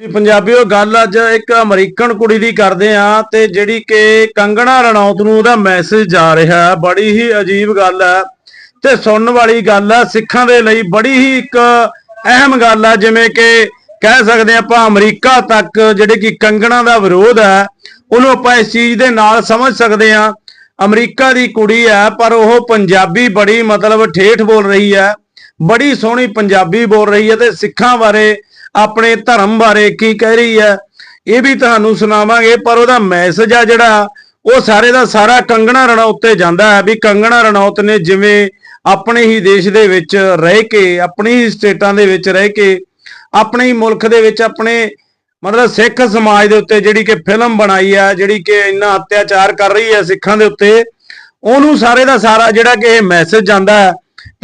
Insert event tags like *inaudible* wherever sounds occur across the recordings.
ਜੀ, ਪੰਜਾਬੀਓ, ਗੱਲ ਅੱਜ ਇੱਕ ਅਮਰੀਕਨ ਕੁੜੀ ਦੀ ਕਰਦੇ ਆ ਤੇ ਜਿਹੜੀ ਕਿ ਕੰਗਣਾ ਰਣੌਤ ਨੂੰ ਉਹਦਾ ਮੈਸੇਜ ਜਾ ਰਿਹਾ ਬੜੀ ਹੀ ਅਜੀਬ ਗੱਲ ਹੈ ਤੇ ਸੁਣਨ ਵਾਲੀ ਗੱਲ ਹੈ, ਸਿੱਖਾਂ ਦੇ ਲਈ ਬੜੀ ਹੀ ਇੱਕ ਅਹਿਮ ਗੱਲ ਹੈ, ਜਿਵੇਂ ਕਿ ਕਹਿ ਸਕਦੇ ਹਾਂ ਆਪਾਂ ਅਮਰੀਕਾ ਤੱਕ ਜਿਹੜੇ ਕਿ ਕੰਗਣਾ ਦਾ ਵਿਰੋਧ ਹੈ, ਉਹਨੂੰ ਆਪਾਂ ਇਸ ਚੀਜ਼ ਦੇ ਨਾਲ ਸਮਝ ਸਕਦੇ ਹਾਂ ਅਮਰੀਕਾ ਦੀ ਕੁੜੀ ਹੈ, ਪਰ ਉਹ ਪੰਜਾਬੀ ਬੜੀ ਮਤਲਬ ਠੇਠ ਬੋਲ ਰਹੀ ਹੈ, ਬੜੀ ਸੋਹਣੀ ਪੰਜਾਬੀ ਬੋਲ ਰਹੀ ਹੈ ਤੇ ਸਿੱਖਾਂ ਬਾਰੇ ਆਪਣੇ ਧਰਮ ਬਾਰੇ ਕੀ ਕਹਿ ਰਹੀ ਹੈ, ਇਹ ਵੀ ਤੁਹਾਨੂੰ ਸੁਣਾਵਾਂਗੇ, ਪਰ ਉਹਦਾ ਮੈਸੇਜ ਆ ਜਿਹੜਾ, ਉਹ ਸਾਰੇ ਦਾ ਸਾਰਾ ਕੰਗਣਾ ਰਣੌਤ ਤੇ ਜਾਂਦਾ ਹੈ, ਵੀ ਕੰਗਣਾ ਰਣੌਤ ਨੇ ਜਿਵੇਂ ਆਪਣੇ ਹੀ ਦੇਸ਼ ਦੇ ਵਿੱਚ ਰਹਿ ਕੇ, ਆਪਣੀ ਹੀ ਸਟੇਟਾਂ ਦੇ ਵਿੱਚ ਰਹਿ ਕੇ, ਆਪਣੇ ਹੀ ਮੁਲਕ ਦੇ ਵਿੱਚ ਆਪਣੇ ਮਤਲਬ ਸਿੱਖ ਸਮਾਜ ਦੇ ਉੱਤੇ ਜਿਹੜੀ ਕਿ ਫਿਲਮ ਬਣਾਈ ਆ ਜਿਹੜੀ ਕਿ ਇੰਨਾ ਅਤਿਆਚਾਰ ਕਰ ਰਹੀ ਹੈ ਸਿੱਖਾਂ ਦੇ ਉੱਤੇ, ਉਹਨੂੰ ਸਾਰੇ ਦਾ ਸਾਰਾ ਜਿਹੜਾ ਕਿ ਇਹ ਮੈਸੇਜ ਜਾਂਦਾ ਹੈ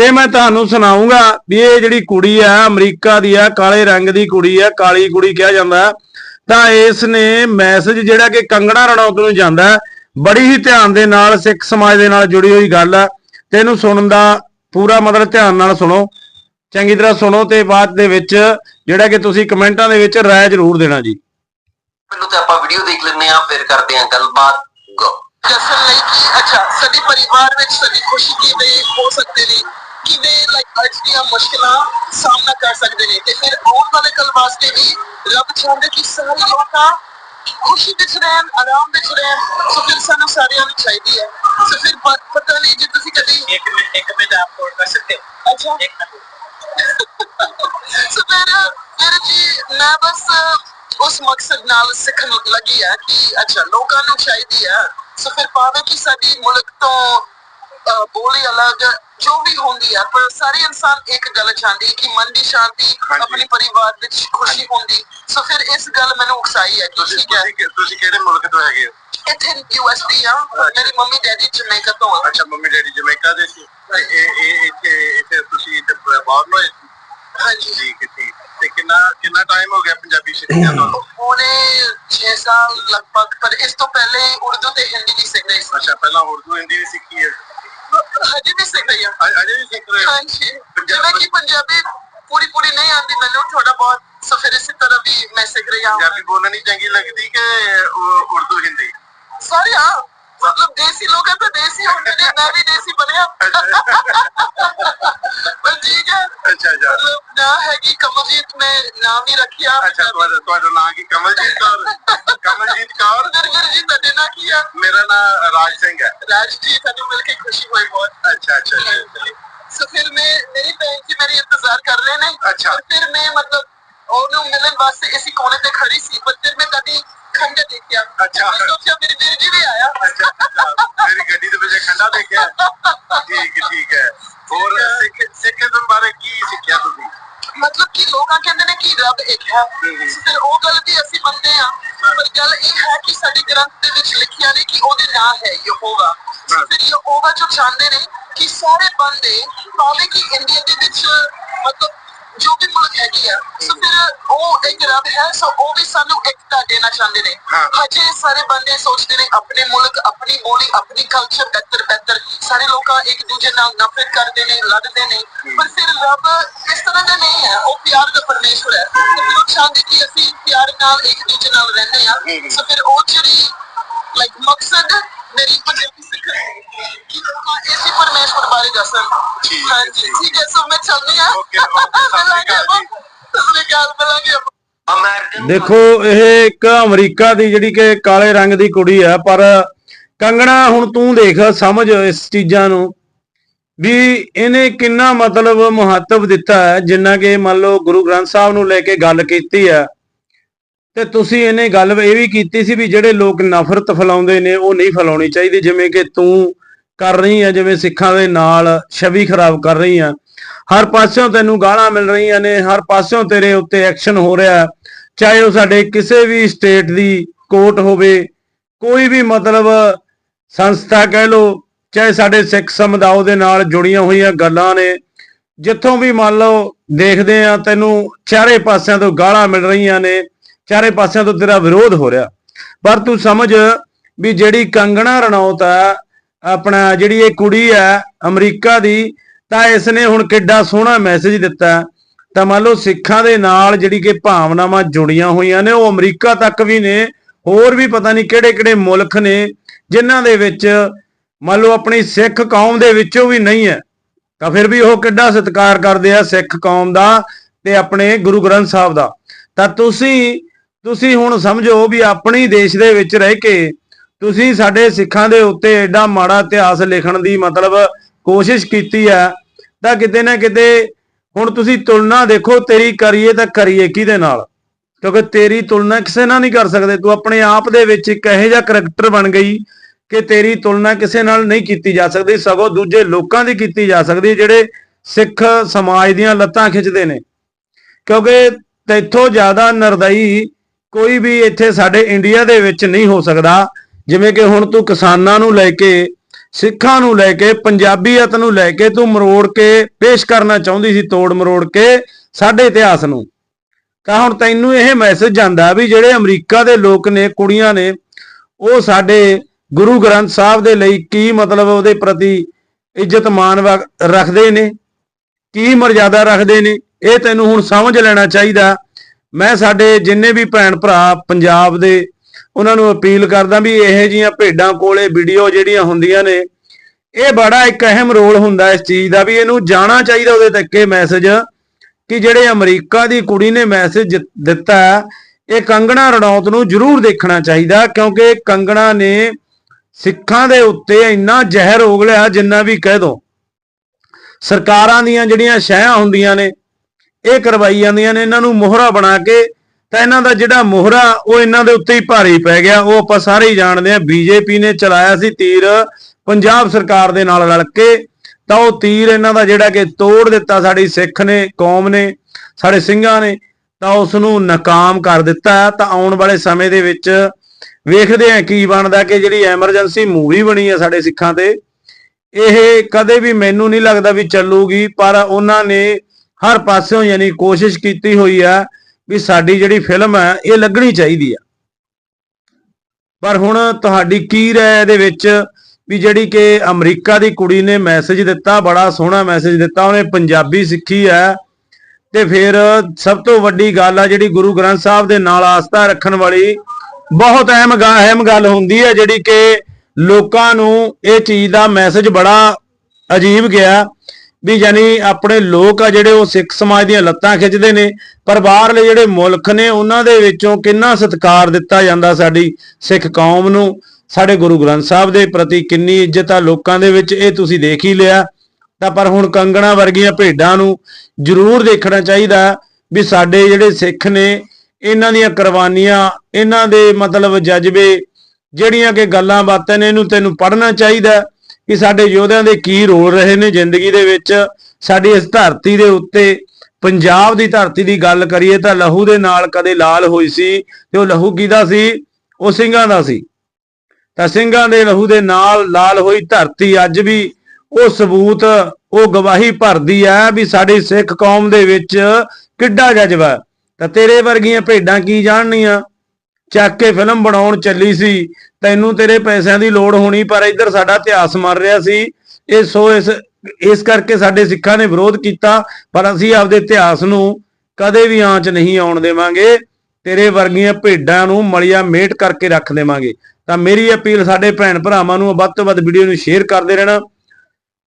ਤੇ ਮੈਂ ਤੁਹਾਨੂੰ ਸੁਣਾਉਂਗਾ ਵੀ ਇਹ ਜਿਹੜੀ ਕੁੜੀ ਆ ਅਮਰੀਕਾ ਦੀ ਆ ਕਾਲੇ ਰੰਗ ਦੀ ਕੁੜੀ ਆ ਕਾਲੀ ਕੁੜੀ ਕਿਹਾ ਜਾਂਦਾ। ਤਾਂ ਇਸ ਨੇ ਮੈਸੇਜ ਜਿਹੜਾ ਕਿ ਕੰਗਣਾ ਰਣੌਤ ਨੂੰ ਜਾਂਦਾ ਬੜੀ ਹੀ ਧਿਆਨ ਦੇ ਨਾਲ ਸਿੱਖ ਸਮਾਜ ਦੇ ਨਾਲ ਜੁੜੀ ਹੋਈ ਗੱਲ ਆ। ਤੇ ਇਹਨੂੰ ਸੁਣਨ ਦਾ ਪੂਰਾ ਮਤਲਬ ਧਿਆਨ ਨਾਲ ਸੁਣੋ। ਚੰਗੀ ਤਰ੍ਹਾਂ ਸੁਣੋ ਤੇ ਬਾਅਦ ਦੇ ਵਿੱਚ ਜਿਹੜਾ ਕਿ ਤੁਸੀਂ ਕਮੈਂਟਾਂ ਦੇ ਵਿੱਚ ਰਾਏ ਜ਼ਰੂਰ ਦੇਣਾ ਜੀ। ਪਹਿਲਾਂ ਤੇ ਆਪਾਂ ਵੀਡੀਓ ਦੇਖ ਲੈਂਦੇ ਆ ਫਿਰ ਕਰਦੇ ਆ ਗੱਲਬਾਤ। ਗੋ ਦੱਸਣ ਲਈ ਕਿ ਅੱਛਾ ਸਾਡੇ ਪਰਿਵਾਰ ਵਿੱਚ ਸਾਡੀ ਖੁਸ਼ੀ ਕਿਵੇਂ ਹੋ ਸਕਦੇ ਨੇ? ਕਿਵੇਂ ਲਾਈਕ ਅੱਜ ਦੀਆਂ ਮੁਸ਼ਕਲਾਂ ਸਾਹਮਣਾ ਕਰ ਸਕਦੇ ਨੇ? ਤੇ ਫਿਰ ਆਉਣ ਵਾਲੇ ਕੱਲ ਵਾਸਤੇ ਵੀ ਰੱਬ ਚਾਹੁੰਦਾ ਕਿ ਸਾਰੇ ਲੋਕਾਂ ਖੁਸ਼ੀ ਵਿੱਚ ਰਹਿਣ ਆਰਾਮ ਵਿੱਚ ਰਹਿਣ ਸੋ ਫਿਰ ਸਾਨੂੰ ਸਾਰਿਆਂ ਨੂੰ ਚਾਹੀਦੀ ਹੈ। ਸੋ ਫਿਰ ਪਤਾ ਨਹੀਂ ਜੇ ਤੁਸੀਂ ਕਦੀ ਇੱਕ ਮਿੰਟ ਇੱਕ ਮਿੰਟ ਆਪ ਕੋਲ ਕਰ ਸਕਦੇ ਹੋ? ਅੱਛਾ। ਇੱਕ ਮਿੰਟ। ਸੋ ਫਿਰ ਫਿਰ ਜੀ ਮੈਂ ਬਸ ਉਸ ਮਕਸਦ ਨਾਲ ਸਿੱਖਣ ਲੱਗੀ ਹੈ ਕਿ ਅੱਛਾ ਲੋਕਾਂ ਨੂੰ ਚਾਹੀਦੀ ਹੈ। ਸੋ ਫਿਰ ਭਾਵੇਂ ਕਿ ਸਾਡੀ ਮੁਲਕ ਤੋਂ ਬੋਲੀ ਅਲੱਗ ਜੋ ਵੀ ਹੁੰਦੀ ਹੈ ਪਰ ਸਾਰੇ ਇਨਸਾਨ ਇੱਕ ਗੱਲ ਚਾਹੁੰਦੇ ਕਿ ਮਨ ਦੀ ਸ਼ਾਂਤੀ ਆਪਣੇ ਪਰਿਵਾਰ ਵਿੱਚ ਖੁਸ਼ੀ ਹੁੰਦੀ। ਸੋ ਫਿਰ ਇਸ ਗੱਲ ਮੈਨੂੰ ਉਕਸਾਈ ਹੈ ਕਿ ਠੀਕ ਹੈ। ਤੁਸੀਂ ਕਿਹੜੇ ਮੁਲਕ ਤੋਂ ਹੈਗੇ ਹੋ? ਇੱਥੇ ਯੂਐਸਡੀ ਆ ਮੇਰੀ ਮੰਮੀ ਡੈਡੀ ਜਮੈਕਾ ਤੋਂ ਆ। ਅੱਛਾ ਮੰਮੀ ਡੈਡੀ ਜਮੈਕਾ ਦੇ ਸੀ। ਇਹ ਇਹ ਇੱਥੇ ਇੱਥੇ ਤੁਸੀਂ ਇੱਥੇ ਬਾਹਰ ਸੀ? ਹਾਂਜੀ। ਠੀਕ ਹੈ ਠੀਕ ਤੇ ਕਿੰਨਾ ਕਿੰਨਾ ਟਾਈਮ ਹੋ ਗਿਆ ਪੰਜਾਬੀ ਸਿੱਖਿਆ ਤੁਹਾਨੂੰ ਪੂਰੇ 6 ਸਾਲ ਲਗਭਗ ਪਰ ਇਸ ਤੋਂ ਪਹਿਲੇ ਉਰਦੂ ਤੇ ਹਿੰਦੀ ਵੀ ਸਿੱਖ ਰਹੀ ਸੀ। ਅੱਛਾ ਪਹਿਲਾਂ ਉਰਦੂ ਹਿੰਦੀ ਵੀ ਸਿੱਖੀ ਹੈ। ਹਜੇ ਵੀ ਸਿੱਖ ਰਹੀ ਹਾਂ ਅਜੇ ਵੀ ਸਿੱਖ ਰਹੇ ਹੋ ਹਾਂਜੀ। ਜਿਵੇਂ ਕਿ ਪੰਜਾਬੀ ਪੂਰੀ ਪੂਰੀ ਨਹੀਂ ਆਉਂਦੀ ਮੈਨੂੰ ਥੋੜਾ ਬਹੁਤ ਸੋ ਫਿਰ ਇਸੇ ਤਰ੍ਹਾਂ ਵੀ ਮੈਂ ਸਿੱਖ ਰਹੀ ਹਾਂ। ਪੰਜਾਬੀ ਬੋਲਣੀ ਚੰਗੀ ਲੱਗਦੀ ਕਿ ਉਰਦੂ ਹਿੰਦੀ? ਸਾਰੇ ਆ ਮਤਲਬ ਦੇਸੀ ਲੋਕ ਹੈ ਤਾਂ ਦੇਸੀ ਹੁੰਦੇ ਨੇ ਮੈਂ ਵੀ ਦੇਸੀ ਬਣਿਆ। ਹੈ *laughs* ਅੱਛਾ ਅੱਛਾ। ਨਾ ਹੈਗੀ ਕਮਲਜੀਤ ਮੈਂ ਨਾਮ ਹੀ ਰੱਖਿਆ। ਅੱਛਾ ਤੁਹਾਡਾ ਤੁਹਾਡਾ ਨਾਂ ਕੀ? ਕਮਲਜੀਤ ਕੌਰ। *laughs* ਕਮਲਜੀਤ ਕੌਰ? ਫਿਰ ਜੀ ਤੁਹਾਡੇ ਨਾਲ ਕੀ ਆ? ਮੇਰਾ ਨਾਮ ਰਾਜ ਸਿੰਘ ਹੈ। ਰਾਜ ਜੀ ਤੁਹਾਨੂੰ ਮਿਲ ਕੇ ਖੁਸ਼ੀ ਹੋਈ ਬਹੁਤ। ਅੱਛਾ ਅੱਛਾ। ਸੋ ਫਿਰ ਮੈਂ ਮੇਰੀ ਭੈਣ ਜੀ ਮੇਰੀ ਇੰਤਜ਼ਾਰ ਕਰ ਰਹੇ ਨੇ। ਅੱਛਾ। ਫਿਰ ਮੈਂ ਮਤਲਬ ਉਹਨੂੰ ਮਿਲਣ ਵਾਸਤੇ ਇਸੇ ਕੋਨੇ ਤੇ ਖੜੀ ਸੀ ਪਰ ਫਿਰ ਮੈਂ ਕਦੀ ਖੰਡਾ ਦੇਖਿਆ। ਅੱਛਾ। ਮੈਂ ਸੋਚਿਆ ਮੇਰੀ ਵੀਰ ਜੀ ਵੀ ਆਇਆ। ਅੱਛਾ। ਮੇਰੀ ਗੱਡੀ ਦੇ ਵਿੱਚ ਖੰਡਾ ਦੇਖਿਆ। ਠੀਕ ਠੀਕ ਹੈ। ਹੋਰ ਸਿੱਖ ਸਿੱਖੀਜ਼ਮ ਬਾਰੇ ਕੀ ਸਿੱਖਿਆ ਤੁਸੀਂ ਮਤਲਬ ਕਿ ਲੋਕਾਂ ਕਹਿੰਦੇ ਨੇ ਕਿ ਰੱਬ ਇੱਕ ਹੈ। ਫਿਰ ਉਹ ਗੱਲ ਵੀ ਅਸੀਂ ਮੰਨਦੇ ਆ ਪਰ ਗੱਲ ਇਹ ਹੈ ਕਿ ਸਾਡੇ ਗ੍ਰੰਥ ਦੇ ਵਿੱਚ ਲਿਖਿਆ ਨੇ ਕਿ ਉਹਦੇ ਨਾਂ ਹੈ ਯਹੋਵਾ। ਫਿਰ ਯਹੋਵਾ ਜੋ ਚਾਹੁੰਦੇ ਨੇ ਕਿ ਸਾਰੇ ਬੰਦੇ ਭਾਵੇਂ ਕਿ ਇੰਡੀਆ ਦੇ ਵਿੱਚ ਮਤਲਬ ਜੋ ਵੀ ਮੁਲਕ ਹੈਗੀ ਆ ਸੋ ਫਿਰ ਉਹ ਇੱਕ ਰੱਬ ਹੈ ਸੋ ਉਹ ਵੀ ਸਾਨੂੰ ਇਕਤਾ ਦੇਣਾ ਚਾਹੁੰਦੇ ਨੇ। ਹਾਂ। ਹਜੇ ਸਾਰੇ ਬੰਦੇ ਸੋਚਦੇ ਨੇ ਆਪਣੇ ਮੁਲਕ ਆਪਣੀ ਬੋਲੀ ਆਪਣੀ ਕਲਚਰ ਬਿਹਤਰ ਬਿਹਤਰ। ਸਾਰੇ ਲੋਕਾਂ ਇੱਕ ਦੂਜੇ ਨਾਲ ਨਫ਼ਰਤ ਕਰਦੇ ਨੇ ਲੜਦੇ ਨੇ। ਪਰ ਫਿਰ ਰੱਬ ਇਸ ਤਰ੍ਹਾਂ ਦਾ ਨਹੀਂ ਹੈ ਉਹ ਪਿਆਰ ਦਾ ਪਰਮੇਸ਼ਵਰ ਹੈ। ਤੇ ਫਿਰ ਉਹ ਚਾਹੁੰਦੇ ਕਿ ਅਸੀਂ ਪਿਆਰ ਨਾਲ ਇੱਕ ਦੂਜੇ ਨਾਲ ਰਹਿੰਦੇ ਆ ਹਮ। ਸੋ ਫਿਰ ਉਹ ਜਿਹੜੀ ਲਾਈਕ ਮਕਸਦ ਮੇਰੀ ਪੰਜਾਬੀ ਸਿੱਖਣ ਕਿ ਲੋਕਾਂ ਇਸੇ ਪਰਮੇਸ਼ਵਰ ਬਾਰੇ ਦੱਸਣ ਠੀਕ ਹੈ, ਹਾਂਜੀ ਠੀਕ। ਠੀਕ ਹੈ ਸੋ ਮੈਂ ਚੱਲਦੀ ਆ Okay, okay, ਸਤਿ ਸ਼੍ਰੀ ਅਕਾਲ ਜੀ। ਸਤਿ ਸ਼੍ਰੀ ਅਕਾਲ ਮਿਲਾਂਗੇ ਆਪਾਂ। ਅਮਰੀਕਨ ਦੇਖੋ ਇਹ ਇੱਕ ਅਮਰੀਕਾ ਦੀ ਜਿਹੜੀ ਕਿ ਕਾਲੇ ਰੰਗ ਦੀ ਕੁੜੀ ਆ ਪਰ ਕੰਗਣਾ ਹੁਣ ਤੂੰ ਦੇਖ ਸਮਝ ਇਸ ਚੀਜ਼ਾਂ ਨੂੰ ਵੀ ਇਹਨੇ ਕਿੰਨਾ ਮਤਲਬ ਮਹੱਤਵ ਦਿੱਤਾ ਹੈ ਜਿੰਨਾ ਕਿ ਮੰਨ ਲਓ ਗੁਰੂ ਗ੍ਰੰਥ ਸਾਹਿਬ ਨੂੰ ਲੈ ਕੇ ਗੱਲ ਕੀਤੀ ਆ ਤੇ ਤੁਸੀਂ ਇਹਨੇ ਗੱਲ ਇਹ ਵੀ ਕੀਤੀ ਸੀ ਵੀ ਜਿਹੜੇ ਲੋਕ ਨਫ਼ਰਤ ਫੈਲਾਉਂਦੇ ਨੇ ਉਹ ਨਹੀਂ ਫੈਲਾਉਣੀ ਚਾਹੀਦੀ ਜਿਵੇਂ ਕਿ ਤੂੰ ਕਰ ਰਹੀ ਹੈ ਜਿਵੇਂ ਸਿੱਖਾਂ ਦੇ ਨਾਲ ਛਵੀ ਖਰਾਬ ਕਰ ਰਹੀ ਹੈ ਹਰ ਪਾਸਿਓਂ ਤੈਨੂੰ ਗਾਲਾਂ ਮਿਲ ਰਹੀਆਂ ਨੇ, ਹਰ ਪਾਸਿਓਂ ਤੇਰੇ ਉੱਤੇ ਐਕਸ਼ਨ ਹੋ ਰਿਹਾ ਚਾਹੇ ਉਹ ਸਾਡੇ ਕਿਸੇ ਵੀ ਸਟੇਟ ਦੀ ਕੋਰਟ ਹੋਵੇ, ਕੋਈ ਵੀ ਮਤਲਬ ਸੰਸਥਾ ਕਹਿ ਲੋ ਚਾਹੇ ਸਾਡੇ ਸਿੱਖ ਸਮੁਦਾਇ ਦੇ ਨਾਲ ਜੁੜੀਆਂ ਹੋਈਆਂ ਗੱਲਾਂ ਨੇ, ਜਿੱਥੋਂ ਵੀ ਮੰਨ ਲਓ ਦੇਖਦੇ ਆ, ਤੈਨੂੰ ਚਾਰੇ ਪਾਸਿਆਂ ਤੋਂ ਗਾਲਾਂ ਮਿਲ ਰਹੀਆਂ ਨੇ, ਚਾਰੇ ਪਾਸਿਆਂ ਤੋਂ ਤੇਰਾ ਵਿਰੋਧ ਹੋ ਰਿਹਾ। ਪਰ ਤੂੰ ਸਮਝ ਵੀ ਜਿਹੜੀ ਕੰਗਣਾ ਰਣੌਤ ਆ ਆਪਣਾ ਜਿਹੜੀ ਇਹ ਕੁੜੀ ਆ ਅਮਰੀਕਾ ਦੀ, ਤਾਂ ਇਸ ਨੇ ਹੁਣ ਕਿੱਡਾ ਸੋਹਣਾ ਮੈਸੇਜ ਦਿੱਤਾ। ਤਾਂ ਮੰਨ ਲਓ ਸਿੱਖਾਂ ਦੇ ਨਾਲ ਜਿਹੜੀ ਕਿ ਭਾਵਨਾਵਾਂ ਜੁੜੀਆਂ ਹੋਈਆਂ ਨੇ, ਉਹ ਅਮਰੀਕਾ ਤੱਕ ਵੀ ਨੇ, ਹੋਰ ਵੀ ਪਤਾ ਨਹੀਂ ਕਿਹੜੇ ਕਿਹੜੇ ਮੁਲਕ ਨੇ, ਜਿਨ੍ਹਾਂ ਦੇ ਵਿੱਚ ਮੰਨ ਲਓ ਆਪਣੀ ਸਿੱਖ ਕੌਮ ਦੇ ਵਿੱਚੋਂ ਵੀ ਨਹੀਂ ਹੈ। ਤਾਂ ਫਿਰ ਵੀ ਉਹ ਕਿੱਡਾ ਸਤਿਕਾਰ ਕਰਦੇ ਆ ਸਿੱਖ ਕੌਮ ਦਾ ਤੇ ਆਪਣੇ ਗੁਰੂ ਗ੍ਰੰਥ ਸਾਹਿਬ ਦਾ। ਤਾਂ ਤੁਸੀਂ ਤੁਸੀਂ ਹੁਣ ਸਮਝੋ ਵੀ ਆਪਣੀ ਦੇਸ਼ ਦੇ ਵਿੱਚ ਰਹਿ ਕੇ ਤੁਸੀਂ ਸਾਡੇ ਸਿੱਖਾਂ ਦੇ ਉੱਤੇ ਐਡਾ ਮਾੜਾ ਇਤਿਹਾਸ ਲਿਖਣ ਦੀ ਮਤਲਬ ਕੋਸ਼ਿਸ਼ ਕੀਤੀ ਹੈ, ਤਾਂ ਕਿਤੇ ਨਾ ਕਿਤੇ ਹੁਣ ਤੁਸੀਂ ਤੁਲਨਾ ਦੇਖੋ, ਤੇਰੀ ਕਰੀਏ ਤਾਂ ਕਰੀਏ ਕਿਹਦੇ ਨਾਲ? ਕਿਉਂਕਿ ਤੇਰੀ ਤੁਲਨਾ ਕਿਸੇ ਨਾਲ ਨਹੀਂ ਕਰ ਸਕਦੇ। ਤੂੰ ਆਪਣੇ ਆਪ ਦੇ ਵਿੱਚ ਇੱਕ ਇਹੋ ਜਿਹਾ ਕਰੈਕਟਰ ਬਣ ਗਈ ਕਿ ਤੇਰੀ ਤੁਲਨਾ ਕਿਸੇ ਨਾਲ ਨਹੀਂ ਕੀਤੀ ਜਾ ਸਕਦੀ, ਸਗੋਂ ਦੂਜੇ ਲੋਕਾਂ ਦੀ ਕੀਤੀ ਜਾ ਸਕਦੀ ਜਿਹੜੇ ਸਿੱਖ ਸਮਾਜ ਦੀਆਂ ਲੱਤਾਂ ਖਿੱਚਦੇ ਨੇ। ਕਿਉਂਕਿ ਤੈਥੋਂ ਜ਼ਿਆਦਾ ਨਰਦਈ ਕੋਈ ਵੀ ਇੱਥੇ ਸਾਡੇ ਇੰਡੀਆ ਦੇ ਵਿੱਚ ਨਹੀਂ ਹੋ ਸਕਦਾ। ਜਿਵੇਂ ਕਿ ਹੁਣ ਤੂੰ ਕਿਸਾਨਾਂ ਨੂੰ ਲੈ ਕੇ, ਸਿੱਖਾਂ ਨੂੰ ਲੈ ਕੇ ਪੰਜਾਬੀਅਤ ਨੂੰ ਲੈ ਕੇ ਤੂੰ ਮਰੋੜ ਕੇ ਪੇਸ਼ ਕਰਨਾ ਚਾਹੁੰਦੀ ਸੀ, ਤੋੜ ਮਰੋੜ ਕੇ ਸਾਡੇ ਇਤਿਹਾਸ ਨੂੰ। ਤਾਂ ਹੁਣ ਤੈਨੂੰ ਇਹ ਮੈਸੇਜ ਜਾਂਦਾ ਵੀ ਜਿਹੜੇ ਅਮਰੀਕਾ ਦੇ ਲੋਕ ਨੇ, ਕੁੜੀਆਂ ਨੇ, ਉਹ ਸਾਡੇ ਗੁਰੂ ਗ੍ਰੰਥ ਸਾਹਿਬ ਦੇ ਲਈ ਕੀ ਮਤਲਬ ਉਹਦੇ ਪ੍ਰਤੀ ਇੱਜ਼ਤ ਮਾਨ ਵਾ- ਰੱਖਦੇ ਨੇ, ਕੀ ਮਰਜ਼ਾਦਾ ਰੱਖਦੇ ਨੇ, ਇਹ ਤੈਨੂੰ ਹੁਣ ਸਮਝ ਲੈਣਾ ਚਾਹੀਦਾ। ਮੈਂ ਸਾਡੇ ਜਿੰਨੇ ਵੀ ਭੈਣ ਭਰਾ ਪੰਜਾਬ ਦੇ ਉਹਨਾਂ ਨੂੰ ਅਪੀਲ ਕਰਦਾ ਵੀ ਇਹੋ ਜੀਆਂ ਭੇਡਾਂ ਕੋਲੇ ਵੀਡੀਓ ਜਿਹੜੀਆਂ ਹੁੰਦੀਆਂ ਨੇ, ਇਹ ਬੜਾ ਇੱਕ ਅਹਿਮ ਰੋਲ ਹੁੰਦਾ ਇਸ ਚੀਜ਼ ਦਾ ਵੀ ਇਹਨੂੰ ਜਾਣਾ ਚਾਹੀਦਾ ਉਹਦੇ ਤੱਕ ਇਹ ਮੈਸੇਜ ਕਿ ਜਿਹੜੇ ਅਮਰੀਕਾ ਦੀ ਕੁੜੀ ਨੇ ਮੈਸੇਜ ਦਿੱਤਾ, ਇਹ ਕੰਗਣਾ ਰਣੌਤ ਨੂੰ ਜ਼ਰੂਰ ਦੇਖਣਾ ਚਾਹੀਦਾ ਕਿਉਂਕਿ ਕੰਗਣਾ ਨੇ ਸਿੱਖਾਂ ਦੇ ਉੱਤੇ ਇੰਨਾ ਜ਼ਹਿਰ ਉਗਲਿਆ ਜਿੰਨਾ ਵੀ ਕਹਿ ਦੋ। ਸਰਕਾਰਾਂ ਦੀਆਂ ਜਿਹੜੀਆਂ ਸ਼ਹਿਆਂ ਹੁੰਦੀਆਂ ਨੇ, ਇਹ ਕਰਵਾਈ ਜਾਂਦੀਆਂ ਨੇ, ਇਹਨਾਂ ਨੂੰ ਮੋਹਰਾ ਬਣਾ ਕੇ ਤਾਂ ਇਹਨਾਂ ਦਾ ਜਿਹੜਾ ਮੋਹਰਾ, ਉਹ ਇਹਨਾਂ ਦੇ ਉੱਤੇ ਹੀ ਭਾਰੀ ਪੈ ਗਿਆ। ਉਹ ਆਪਾਂ ਸਾਰੇ ਹੀ ਜਾਣਦੇ ਆ ਬੀਜੇਪੀ ਨੇ ਚਲਾਇਆ ਸੀ ਤੀਰ, ਪੰਜਾਬ ਸਰਕਾਰ ਦੇ ਨਾਲ ਰਲ ਕੇ। ਤਾਂ ਉਹ ਤੀਰ ਇਹਨਾਂ ਦਾ ਜਿਹੜਾ ਕਿ ਤੋੜ ਦਿੱਤਾ, ਸਾਡੀ ਸਿੱਖ ਨੇ, ਕੌਮ ਨੇ, ਸਾਡੇ ਸਿੰਘਾਂ ਨੇ, ਤਾਂ ਉਸ ਨੂੰ ਨਾਕਾਮ ਕਰ ਦਿੱਤਾ। ਤਾਂ ਆਉਣ ਵਾਲੇ ਸਮੇਂ ਦੇ ਵਿੱਚ ਵੇਖਦੇ ਆ ਕੀ ਬਣਦਾ ਕਿ ਜਿਹੜੀ ਐਮਰਜੈਂਸੀ ਮੂਵੀ ਬਣੀ ਹੈ ਸਾਡੇ ਸਿੱਖਾਂ ਤੇ, ਇਹ ਕਦੇ ਵੀ ਮੈਨੂੰ ਨਹੀਂ ਲੱਗਦਾ ਵੀ ਚੱਲੂਗੀ, ਪਰ ਉਹਨਾਂ ਨੇ ਹਰ ਪਾਸਿਓਂ ਯਾਨੀ ਕੋਸ਼ਿਸ਼ ਕੀਤੀ ਹੋਈ ਆ ਵੀ ਸਾਡੀ ਜਿਹੜੀ ਫਿਲਮ ਹੈ, ਇਹ ਲੱਗਣੀ ਚਾਹੀਦੀ ਆ। ਪਰ ਹੁਣ ਤੁਹਾਡੀ ਕੀ ਰਾਏ ਇਹਦੇ ਵਿੱਚ ਵੀ ਜਿਹੜੀ ਕਿ ਅਮਰੀਕਾ ਦੀ ਕੁੜੀ ਨੇ ਮੈਸੇਜ ਦਿੱਤਾ, ਬੜਾ ਸੋਹਣਾ ਮੈਸੇਜ ਦਿੱਤਾ, ਉਹਨੇ ਪੰਜਾਬੀ ਸਿੱਖੀ ਹੈ ਤੇ ਫਿਰ ਸਭ ਤੋਂ ਵੱਡੀ ਗੱਲ ਆ ਜਿਹੜੀ ਗੁਰੂ ਗ੍ਰੰਥ ਸਾਹਿਬ ਦੇ ਨਾਲ ਆਸਥਾ ਰੱਖਣ ਵਾਲੀ ਬਹੁਤ ਅਹਿਮ ਗਾ, ਅਹਿਮ ਗੱਲ ਹੁੰਦੀ ਹੈ ਜਿਹੜੀ ਕਿ ਲੋਕਾਂ ਨੂੰ ਇਹ ਚੀਜ਼ ਦਾ ਮੈਸੇਜ ਬੜਾ ਅਜੀਬ ਗਿਆ। ਵੀ ਯਾਨੀ ਆਪਣੇ ਲੋਕ ਆ ਜਿਹੜੇ ਉਹ ਸਿੱਖ ਸਮਾਜ ਦੀਆਂ ਲੱਤਾਂ ਖਿੱਚਦੇ ਨੇ ਪਰ ਬਾਹਰਲੇ ਜਿਹੜੇ ਮੁਲਕ ਨੇ, ਉਹਨਾਂ ਦੇ ਵਿੱਚੋਂ ਕਿੰਨਾ ਸਤਿਕਾਰ ਦਿੱਤਾ ਜਾਂਦਾ ਸਾਡੀ ਸਿੱਖ ਕੌਮ ਨੂੰ? ਸਾਡੇ ਗੁਰੂ ਗ੍ਰੰਥ ਸਾਹਿਬ ਦੇ ਪ੍ਰਤੀ ਕਿੰਨੀ ਇੱਜ਼ਤ ਆ ਲੋਕਾਂ ਦੇ ਵਿੱਚ, ਇਹ ਤੁਸੀਂ ਦੇਖ ਹੀ ਲਿਆ। ਤਾਂ ਪਰ ਹੁਣ ਕੰਗਣਾ ਵਰਗੀਆਂ ਭੇਡਾਂ ਨੂੰ ਜ਼ਰੂਰ ਦੇਖਣਾ ਚਾਹੀਦਾ ਵੀ ਸਾਡੇ ਜਿਹੜੇ ਸਿੱਖ ਨੇ, ਇਹਨਾਂ ਦੀਆਂ ਕੁਰਬਾਨੀਆਂ, ਇਹਨਾਂ ਦੇ ਮਤਲਬ ਜਜ਼ਬੇ, ਜਿਹੜੀਆਂ ਕਿ ਗੱਲਾਂ ਬਾਤਾਂ ਨੇ, ਇਹਨੂੰ ਤੈਨੂੰ ਪੜ੍ਹਨਾ ਚਾਹੀਦਾ। ਕਿ ਸਾਡੇ ਯੋਧਿਆਂ ਦੇ ਕੀ ਰੋਲ ਰਹੇ ਨੇ ਜ਼ਿੰਦਗੀ ਦੇ ਵਿੱਚ? ਸਾਡੀ ਇਸ ਧਰਤੀ ਦੇ ਉੱਤੇ, ਪੰਜਾਬ ਦੀ ਧਰਤੀ ਦੀ ਗੱਲ ਕਰੀਏ ਤਾਂ ਲਹੂ ਦੇ ਨਾਲ ਕਦੇ ਲਾਲ ਹੋਈ ਸੀ ਤੇ ਉਹ ਲਹੂ ਕਿਹਦਾ ਸੀ? ਉਹ ਸਿੰਘਾਂ ਦਾ ਸੀ। ਤਾਂ ਸਿੰਘਾਂ ਦੇ ਲਹੂ ਦੇ ਨਾਲ ਲਾਲ ਹੋਈ ਧਰਤੀ ਅੱਜ ਵੀ ਉਹ ਸਬੂਤ, ਉਹ ਗਵਾਹੀ ਭਰਦੀ ਹੈ ਵੀ ਸਾਡੀ ਸਿੱਖ ਕੌਮ ਦੇ ਵਿੱਚ ਕਿੱਡਾ ਜਜ਼ਬਾ ਹੈ। ਤਾਂ ਤੇਰੇ ਵਰਗੀਆਂ ਭੇਡਾਂ ਕੀ ਜਾਣਨੀਆਂ? ਚੱਕ ਕੇ ਫਿਲਮ ਬਣਾਉਣ ਚੱਲੀ ਸੀ। ਤੈਨੂੰ ਤੇਰੇ ਪੈਸਿਆਂ ਦੀ ਲੋੜ ਹੋਣੀ, ਪਰ ਇੱਧਰ ਸਾਡਾ ਇਤਿਹਾਸ ਮਰ ਰਿਹਾ ਸੀ। ਇਹ ਸੋ ਇਸ ਇਸ ਕਰਕੇ ਸਾਡੇ ਸਿੱਖਾਂ ਨੇ ਵਿਰੋਧ ਕੀਤਾ, ਪਰ ਅਸੀਂ ਆਪਦੇ ਇਤਿਹਾਸ ਨੂੰ ਕਦੇ ਵੀ ਆਂਚ ਨਹੀਂ ਆਉਣ ਦੇਵਾਂਗੇ। ਤੇਰੇ ਵਰਗੀਆਂ ਭੇਡਾਂ ਨੂੰ ਮਲਿਆ ਮੇਟ ਕਰਕੇ ਰੱਖ ਦੇਵਾਂਗੇ। ਤਾਂ ਮੇਰੀ ਅਪੀਲ ਸਾਡੇ ਭੈਣ ਭਰਾਵਾਂ ਨੂੰ, ਵੱਧ ਤੋਂ ਵੱਧ ਵੀਡੀਓ ਨੂੰ ਸ਼ੇਅਰ ਕਰਦੇ ਰਹਿਣਾ,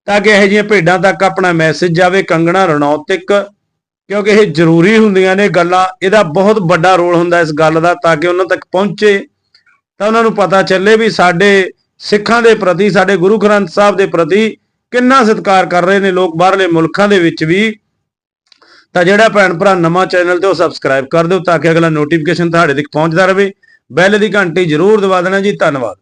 ਤਾਂ ਕਿ ਇਹੋ ਜਿਹੀਆਂ ਭੇਡਾਂ ਤੱਕ ਆਪਣਾ ਮੈਸੇਜ ਜਾਵੇ। ਕੰਗਣਾ ਰਣੌਤਿਕ। ਕਿਉਂਕਿ ਇਹ ਜ਼ਰੂਰੀ ਹੁੰਦੀਆਂ ਨੇ ਗੱਲਾਂ, ਇਹਦਾ ਬਹੁਤ ਵੱਡਾ ਰੋਲ ਹੁੰਦਾ ਇਸ ਗੱਲ ਦਾ, ਤਾਂ ਕਿ ਉਹਨਾਂ ਤੱਕ ਪਹੁੰਚੇ। ਤਾਂ ਉਹਨਾਂ ਨੂੰ ਪਤਾ ਚੱਲੇ ਵੀ ਸਾਡੇ ਸਿੱਖਾਂ ਦੇ ਪ੍ਰਤੀ, ਸਾਡੇ ਗੁਰੂ ਗ੍ਰੰਥ ਸਾਹਿਬ ਦੇ ਪ੍ਰਤੀ ਕਿੰਨਾ ਸਤਿਕਾਰ ਕਰ ਰਹੇ ਨੇ ਲੋਕ ਬਾਹਰਲੇ ਮੁਲਕਾਂ ਦੇ ਵਿੱਚ ਵੀ। ਤਾਂ ਜਿਹੜਾ ਭੈਣ ਭਰਾ ਨਵਾਂ ਚੈਨਲ ਤੇ ਉਹ ਸਬਸਕ੍ਰਾਈਬ ਕਰ ਦਿਓ ਤਾਂ ਕਿ ਅਗਲਾ ਨੋਟੀਫਿਕੇਸ਼ਨ ਤੁਹਾਡੇ ਤੱਕ ਪਹੁੰਚਦਾ ਰਹੇ। ਬੈਲ ਦੀ ਘੰਟੀ ਜ਼ਰੂਰ ਦਬਾ ਦੇਣਾ ਜੀ, ਧੰਨਵਾਦ।